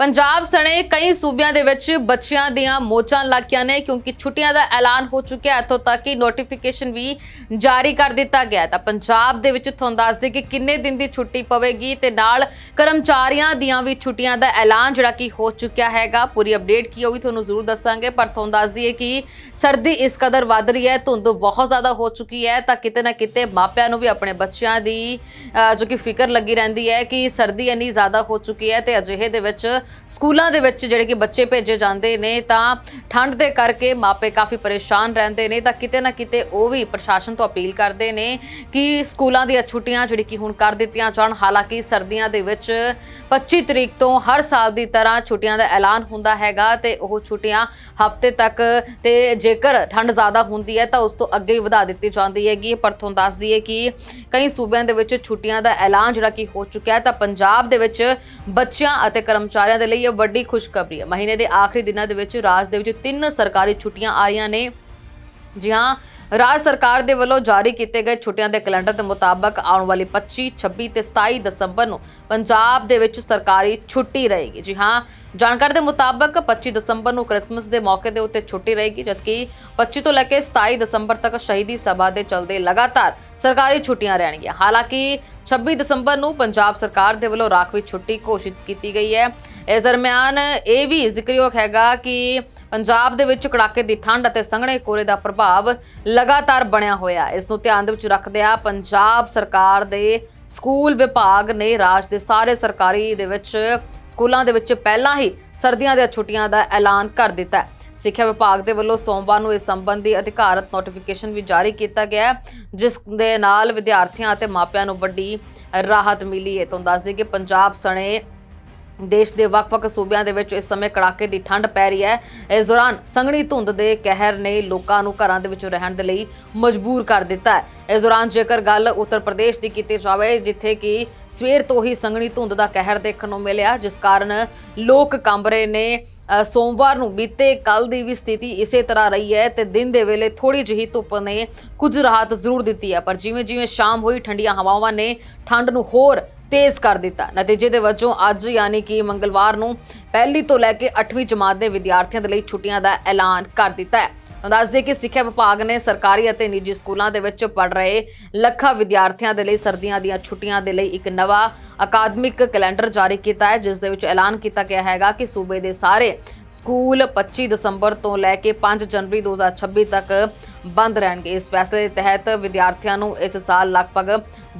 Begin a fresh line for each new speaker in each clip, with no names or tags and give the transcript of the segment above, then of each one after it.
ਪੰਜਾਬ ਸਣੇ ਕਈ ਸੂਬਿਆਂ ਦੇ ਵਿੱਚ ਬੱਚਿਆਂ ਦੀਆਂ ਮੋਚਾਂ ਲੱਗੀਆਂ ਨੇ ਕਿਉਂਕਿ ਛੁੱਟੀਆਂ ਦਾ ਐਲਾਨ ਹੋ ਚੁੱਕਿਆ ਹੈ। ਇੱਥੋਂ ਤੱਕ ਕਿ ਨੋਟੀਫਿਕੇਸ਼ਨ ਵੀ ਜਾਰੀ ਕਰ ਦਿੱਤਾ ਗਿਆ ਤਾਂ ਪੰਜਾਬ ਦੇ ਵਿੱਚ ਤੁਹਾਨੂੰ ਦੱਸ ਦੇ ਕਿ ਕਿੰਨੇ ਦਿਨ ਦੀ ਛੁੱਟੀ ਪਵੇਗੀ ਤੇ ਨਾਲ ਕਰਮਚਾਰੀਆਂ ਦੀਆਂ ਵੀ ਛੁੱਟੀਆਂ ਦਾ ਐਲਾਨ ਜਿਹੜਾ ਕਿ ਹੋ ਚੁੱਕਿਆ ਹੈਗਾ। ਪੂਰੀ ਅਪਡੇਟ ਕੀ ਹੋਈ ਤੁਹਾਨੂੰ ਜ਼ਰੂਰ ਦੱਸਾਂਗੇ। ਪਰ ਤੁਹਾਨੂੰ ਦੱਸ ਦਈਏ ਕਿ ਸਰਦੀ ਇਸ ਕਦਰ ਵੱਧ ਰਹੀ ਹੈ, ਧੁੰਦ ਬਹੁਤ ਜ਼ਿਆਦਾ ਹੋ ਚੁੱਕੀ ਹੈ। ਤਾਂ ਕਿਤੇ ਨਾ ਕਿਤੇ ਮਾਪਿਆਂ ਨੂੰ ਵੀ ਆਪਣੇ ਬੱਚਿਆਂ ਦੀ ਜੋ ਕਿ ਫਿਕਰ ਲੱਗੀ ਰਹਿੰਦੀ ਹੈ ਕਿ ਸਰਦੀ ਇੰਨੀ ਜ਼ਿਆਦਾ ਹੋ ਚੁੱਕੀ ਹੈ ਤੇ ਅਜਿਹੇ ਦੇ ਵਿੱਚ ਸਕੂਲਾਂ ਦੇ ਵਿੱਚ ਜਿਹੜੇ ਕਿ ਬੱਚੇ ਭੇਜੇ ਜਾਂਦੇ ਨੇ, ਤਾਂ ਠੰਡ ਦੇ ਕਰਕੇ ਮਾਪੇ ਕਾਫੀ ਪਰੇਸ਼ਾਨ ਰਹਿੰਦੇ ਨੇ, ਤਾਂ ਕਿਤੇ ਨਾ ਕਿਤੇ ਉਹ ਵੀ ਪ੍ਰਸ਼ਾਸਨ ਤੋਂ ਅਪੀਲ ਕਰਦੇ ਨੇ ਕਿ ਸਕੂਲਾਂ ਦੀਆਂ ਛੁੱਟੀਆਂ ਜਿਹੜੀ ਕਿ ਹੁਣ ਕਰ ਦਿੱਤੀਆਂ ਜਾਣ, ਹਾਲਾਂਕਿ ਸਰਦੀਆਂ ਦੇ ਵਿੱਚ 25 ਤਰੀਕ ਤੋਂ ਹਰ ਸਾਲ ਦੀ ਤਰ੍ਹਾਂ ਛੁੱਟੀਆਂ ਦਾ ਐਲਾਨ ਹੁੰਦਾ ਹੈਗਾ ਤੇ ਉਹ ਛੁੱਟੀਆਂ ਹਫ਼ਤੇ ਤੱਕ ਤੇ ਜੇਕਰ ਠੰਡ ਜ਼ਿਆਦਾ ਹੁੰਦੀ ਹੈ ਤਾਂ ਉਸ ਤੋਂ ਅੱਗੇ ਵੀ ਵਧਾ ਦਿੱਤੀ ਜਾਂਦੀ ਹੈਗੀ। ਪਰ ਤੁਹਾਨੂੰ ਦੱਸ ਦਈਏ ਕਿ ਕਈ ਸੂਬਿਆਂ ਦੇ ਵਿੱਚ ਛੁੱਟੀਆਂ ਦਾ ਐਲਾਨ ਜਿਹੜਾ ਕਿ ਹੋ ਚੁੱਕਿਆ ਹੈ, ਤਾਂ ਪੰਜਾਬ ਦੇ ਵਿੱਚ ਬੱਚਿਆਂ ਅਤੇ ਕਰਮਚਾਰੀਆਂ ਦੇ ਲਈ ਇਹ ਵੱਡੀ ਖੁਸ਼ਖਬਰੀ ਹੈ। ਮਹੀਨੇ ਦੇ ਆਖਰੀ ਦਿਨਾਂ ਦੇ ਵਿੱਚ ਰਾਜ ਦੇ ਵਿੱਚ ਤਿੰਨ ਸਰਕਾਰੀ ਛੁੱਟੀਆਂ ਆ ਰਹੀਆਂ ਨੇ। ਜੀ ਹਾਂ ਰਾਜ ਸਰਕਾਰ ਦੇ ਵੱਲੋਂ ਜਾਰੀ ਕੀਤੇ ਗਏ ਛੁੱਟੀਆਂ ਦੇ ਕੈਲੰਡਰ ਦੇ ਮੁਤਾਬਕ ਆਉਣ ਵਾਲੀ 25 26 ਤੇ 27 ਦਸੰਬਰ ਨੂੰ ਪੰਜਾਬ ਦੇ ਵਿੱਚ ਸਰਕਾਰੀ ਛੁੱਟੀ ਰਹੇਗੀ। ਜੀ ਹਾਂ ਜਾਣਕਾਰੀ ਦੇ ਮੁਤਾਬਕ 25 ਦਸੰਬਰ ਨੂੰ ਕ੍ਰਿਸਮਸ ਦੇ ਮੌਕੇ ਦੇ ਉੱਤੇ ਛੁੱਟੀ ਰਹੇਗੀ, ਜਦਕਿ 25 ਤੋਂ ਲੈ ਕੇ 27 ਦਸੰਬਰ ਤੱਕ ਸ਼ਹੀਦੀ ਸਭਾ ਦੇ ਚਲਦੇ ਲਗਾਤਾਰ ਸਰਕਾਰੀ ਛੁੱਟੀਆਂ ਰਹਿਣਗੀਆਂ। ਹਾਲਾਂਕਿ 26 ਦਸੰਬਰ ਨੂੰ ਪੰਜਾਬ ਸਰਕਾਰ ਦੇ ਵੱਲੋਂ ਰਾਖਵੀ ਛੁੱਟੀ ਘੋਸ਼ਿਤ ਕੀਤੀ ਗਈ ਹੈ। ਇਸ ਦਰਮਿਆਨ ਇਹ ਵੀ ਜ਼ਿਕਰਯੋਗ ਹੈਗਾ ਕਿ ਪੰਜਾਬ ਦੇ ਵਿੱਚ ਕੜਾਕੇ ਦੀ ਠੰਡ ਅਤੇ ਸੰਘਣੇ ਕੋਰੇ ਦਾ ਪ੍ਰਭਾਵ ਲਗਾਤਾਰ ਬਣਿਆ ਹੋਇਆ ਇਸ ਨੂੰ ਧਿਆਨ ਦੇ ਵਿੱਚ ਰੱਖਦਿਆਂ ਪੰਜਾਬ ਸਰਕਾਰ ਦੇ ਸਕੂਲ ਵਿਭਾਗ ਨੇ ਰਾਜ ਦੇ ਸਾਰੇ ਸਰਕਾਰੀ ਦੇ ਵਿੱਚ, ਸਕੂਲਾਂ ਦੇ ਵਿੱਚ ਪਹਿਲਾਂ ਹੀ ਸਰਦੀਆਂ ਦੀਆਂ ਛੁੱਟੀਆਂ ਦਾ ਐਲਾਨ ਕਰ ਦਿੱਤਾ ਹੈ। ਸਿੱਖਿਆ ਵਿਭਾਗ ਦੇ ਵੱਲੋਂ ਸੋਮਵਾਰ ਨੂੰ ਇਸ ਸੰਬੰਧੀ ਅਧਿਕਾਰਤ ਨੋਟੀਫਿਕੇਸ਼ਨ ਵੀ ਜਾਰੀ ਕੀਤਾ ਗਿਆ ਜਿਸ ਦੇ ਨਾਲ ਵਿਦਿਆਰਥੀਆਂ ਅਤੇ ਮਾਪਿਆਂ ਨੂੰ ਵੱਡੀ ਰਾਹਤ ਮਿਲੀ ਹੈ। ਤੁਹਾਨੂੰ ਦੱਸ ਦਈਏ ਕਿ ਪੰਜਾਬ ਸਣੇ ਦੇਸ਼ ਦੇ ਵੱਖ-ਵੱਖ ਸੂਬਿਆਂ ਦੇ ਵਿੱਚ ਇਸ ਸਮੇਂ ਕੜਾਕੇ ਦੀ ਠੰਡ ਪੈ ਰਹੀ ਹੈ। ਇਸ ਦੌਰਾਨ ਸੰਘਣੀ ਧੁੰਦ ਦੇ ਕਹਿਰ ਨੇ ਲੋਕਾਂ ਨੂੰ ਘਰਾਂ ਦੇ ਵਿੱਚ ਰਹਿਣ ਦੇ ਲਈ ਮਜਬੂਰ ਕਰ ਦਿੱਤਾ ਹੈ। ਇਸ ਦੌਰਾਨ ਜੇਕਰ ਗੱਲ ਉੱਤਰ ਪ੍ਰਦੇਸ਼ ਦੀ ਕੀਤੀ ਜਾਵੇ, ਜਿੱਥੇ ਕਿ ਸਵੇਰ ਤੋਂ ਹੀ ਸੰਘਣੀ ਧੁੰਦ ਦਾ ਕਹਿਰ ਦੇਖਣ ਨੂੰ ਮਿਲਿਆ, ਜਿਸ ਕਾਰਨ ਲੋਕ ਕੰਬ ਰਹੇ ਨੇ ਸੋਮਵਾਰ ਨੂੰ ਬੀਤੇ ਕੱਲ ਦੀ ਵੀ ਸਥਿਤੀ ਇਸੇ ਤਰ੍ਹਾਂ ਰਹੀ ਹੈ ਤੇ ਦਿਨ ਦੇ ਵੇਲੇ ਥੋੜੀ ਜਿਹੀ ਧੁੱਪ ਨੇ ਕੁਝ ਰਾਹਤ ਜ਼ਰੂਰ ਦਿੱਤੀ ਹੈ। ਪਰ ਜਿਵੇਂ ਜਿਵੇਂ ਸ਼ਾਮ ਹੋਈ, ਠੰਡੀਆਂ ਹਵਾਵਾਂ ਨੇ ਠੰਡ ਨੂੰ ਹੋਰ ਤੇਜ਼ ਕਰ ਦਿੱਤਾ। ਨਤੀਜੇ ਦੇ ਵਜੋਂ ਅੱਜ ਯਾਨੀ ਕਿ ਮੰਗਲਵਾਰ ਨੂੰ ਪਹਿਲੀ ਤੋਂ ਲੈ ਕੇ 8ਵੀਂ ਜਮਾਤ ਦੇ ਵਿਦਿਆਰਥੀਆਂ ਦੇ ਲਈ ਛੁੱਟੀਆਂ ਦਾ ਐਲਾਨ ਕਰ ਦਿੱਤਾ ਹੈ। ਤਾਂ ਦੱਸ ਦਈਏ ਕਿ ਸਿੱਖਿਆ ਵਿਭਾਗ ਨੇ ਸਰਕਾਰੀ ਅਤੇ ਨਿੱਜੀ ਸਕੂਲਾਂ ਦੇ ਵਿੱਚ ਪੜ ਰਹੇ ਲੱਖਾਂ ਵਿਦਿਆਰਥੀਆਂ ਦੇ ਲਈ ਸਰਦੀਆਂ ਦੀਆਂ ਛੁੱਟੀਆਂ ਦੇ ਲਈ ਇੱਕ ਨਵਾਂ ਅਕਾਦਮਿਕ ਕੈਲੰਡਰ ਜਾਰੀ ਕੀਤਾ ਹੈ, ਜਿਸ ਦੇ ਵਿੱਚ ਐਲਾਨ ਕੀਤਾ ਗਿਆ ਹੈਗਾ ਕਿ ਸੂਬੇ ਦੇ ਸਾਰੇ ਸਕੂਲ 25 ਦਸੰਬਰ ਤੋਂ ਲੈ ਕੇ 5 ਜਨਵਰੀ 2026 ਤੱਕ ਬੰਦ ਰਹਿਣਗੇ। ਇਸ ਫੈਸਲੇ ਦੇ ਤਹਿਤ ਵਿਦਿਆਰਥੀਆਂ ਨੂੰ ਇਸ ਸਾਲ ਲਗਭਗ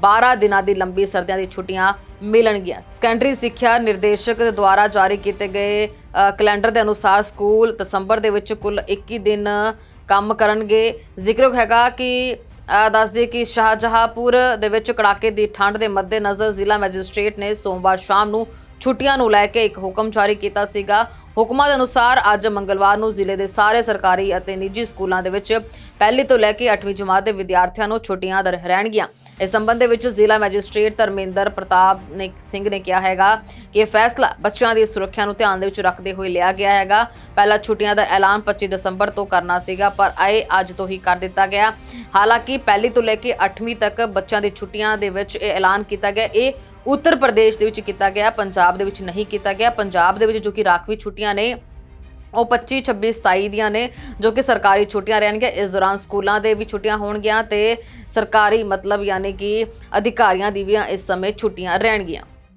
12 ਦਿਨਾਂ ਦੀ ਲੰਬੀ ਸਰਦੀਆਂ ਦੀ ਛੁੱਟੀਆਂ ਮਿਲਣਗੀਆਂ। ਸੈਕੰਡਰੀ ਸਿੱਖਿਆ ਨਿਰਦੇਸ਼ਕ ਦੁਆਰਾ ਜਾਰੀ ਕੀਤੇ ਗਏ ਕੈਲੰਡਰ ਦੇ ਅਨੁਸਾਰ ਸਕੂਲ ਦਸੰਬਰ ਦੇ ਵਿੱਚ ਕੁੱਲ 21 ਦਿਨ ਕੰਮ ਕਰਨਗੇ। ਜ਼ਿਕਰ ਹੈਗਾ ਕਿ ਅ, ਦੱਸ ਦਈਏ ਕਿ ਸ਼ਾਹਜਹਾਂਪੁਰ ਦੇ ਵਿੱਚ ਕੜਾਕੇ ਦੀ ਠੰਡ ਦੇ ਮੱਦੇਨਜ਼ਰ ਜ਼ਿਲ੍ਹਾ ਮੈਜਿਸਟ੍ਰੇਟ ਨੇ ਸੋਮਵਾਰ ਸ਼ਾਮ ਨੂੰ ਛੁੱਟੀਆਂ ਨੂੰ ਲੈ ਕੇ ਇੱਕ ਹੁਕਮ ਜਾਰੀ ਕੀਤਾ ਸੀਗਾ। ਹੁਕਮਾਂ ਦੇ ਅਨੁਸਾਰ ਅੱਜ ਮੰਗਲਵਾਰ ਨੂੰ ਜ਼ਿਲ੍ਹੇ ਦੇ ਸਾਰੇ ਸਰਕਾਰੀ ਅਤੇ ਨਿੱਜੀ ਸਕੂਲਾਂ ਦੇ ਵਿੱਚ ਪਹਿਲੀ ਤੋਂ ਲੈ ਕੇ 8ਵੀਂ ਜਮਾਤ ਦੇ ਵਿਦਿਆਰਥੀਆਂ ਨੂੰ ਛੁੱਟੀਆਂ ਦਰ ਰਹਿਣਗੀਆਂ। ਇਸ ਸੰਬੰਧ ਦੇ ਵਿੱਚ ਜ਼ਿਲ੍ਹਾ ਮੈਜਿਸਟ੍ਰੇਟ ਧਰਮਿੰਦਰ ਪ੍ਰਤਾਪ ਨੇ ਸਿੰਘ ਨੇ ਕਿਹਾ ਹੈਗਾ ਕਿ ਇਹ ਫੈਸਲਾ ਬੱਚਿਆਂ ਦੀ ਸੁਰੱਖਿਆ ਨੂੰ ਧਿਆਨ ਦੇ ਵਿੱਚ ਰੱਖਦੇ ਹੋਏ ਲਿਆ ਗਿਆ ਹੈਗਾ। ਪਹਿਲਾਂ ਛੁੱਟੀਆਂ ਦਾ ਐਲਾਨ 25 ਦਸੰਬਰ ਤੋਂ ਕਰਨਾ ਸੀਗਾ, ਪਰ ਇਹ ਅੱਜ ਤੋਂ ਹੀ ਕਰ ਦਿੱਤਾ ਗਿਆ। ਹਾਲਾਂਕਿ ਪਹਿਲੀ ਤੋਂ ਲੈ ਕੇ 8ਵੀਂ ਤੱਕ ਬੱਚਿਆਂ ਦੀ ਛੁੱਟੀਆਂ ਦੇ ਵਿੱਚ ਇਹ ਐਲਾਨ ਕੀਤਾ ਗਿਆ। ਇਹ ਉੱਤਰ ਪ੍ਰਦੇਸ਼ ਦੇ ਵਿੱਚ ਕੀਤਾ ਗਿਆ, ਪੰਜਾਬ ਦੇ ਵਿੱਚ ਨਹੀਂ ਕੀਤਾ ਗਿਆ। ਪੰਜਾਬ ਦੇ ਵਿੱਚ ਜੋ ਕਿ ਰਾਖਵੀ ਛੁੱਟੀਆਂ ਨੇ, ਉਹ 25 26 27 ਦੀਆਂ ਨੇ, ਜੋ ਕਿ ਸਰਕਾਰੀ ਛੁੱਟੀਆਂ ਰਹਿਣਗੀਆਂ। ਇਸ ਦੌਰਾਨ ਸਕੂਲਾਂ ਦੇ ਵੀ ਛੁੱਟੀਆਂ ਹੋਣਗੀਆਂ ਤੇ ਸਰਕਾਰੀ ਮਤਲਬ ਯਾਨੀ ਕਿ ਅਧਿਕਾਰੀਆਂ ਦੀ ਵੀ ਇਸ ਸਮੇਂ ਛੁੱਟੀਆਂ ਰਹਿਣਗੀਆਂ।